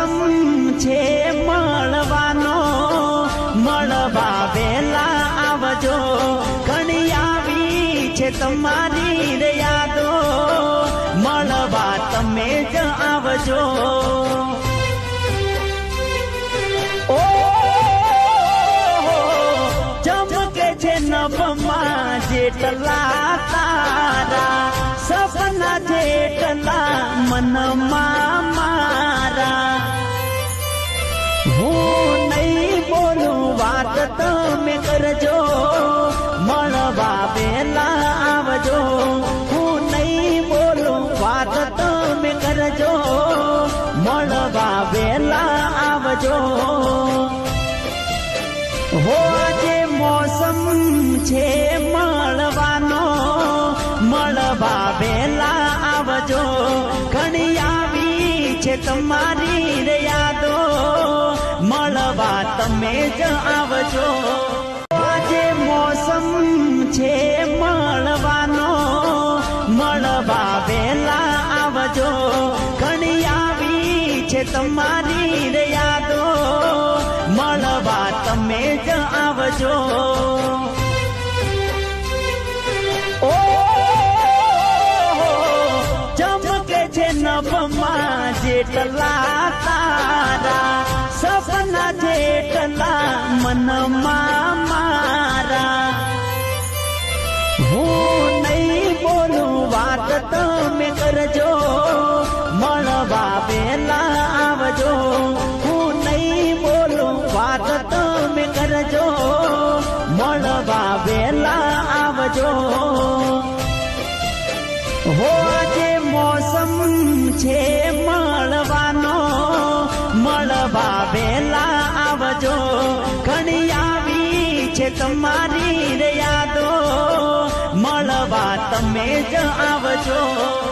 મોસમ છે મળવાનો. મળવા વેલા આવજો. ઘણી આવી છે તમારી યાદો. મળવા તમે જ આવજો. ઓ છે નભમાં જેટલા તારા. સપના જેટલા મનમાં તમે કરજો. મળવા વેલા આવજો. હું નહીં બોલું વાત તમે કરજો. મળવા વેલા આવજો. હો આજે મોસમ છે મળવાનો. મળવા વેલા આવજો. ઘણી આવી છે તમારી તમે જ આવજો. આજે મોસમ છે મળવાનો મળવા વેલા આવજો. ઘણી આવી છે તમારી યાદો. મળવા તમે જ આવજો. ચમકે છે નભમાં જેટલા તારા. મનમાં મારા હું બોલું વાત તમે કરજો મળવા વેલા આવજો હું બોલું વાત તમે કરજો મળવા વેલા આવજો તમારી યાદો મળવા તમે જ આવજો.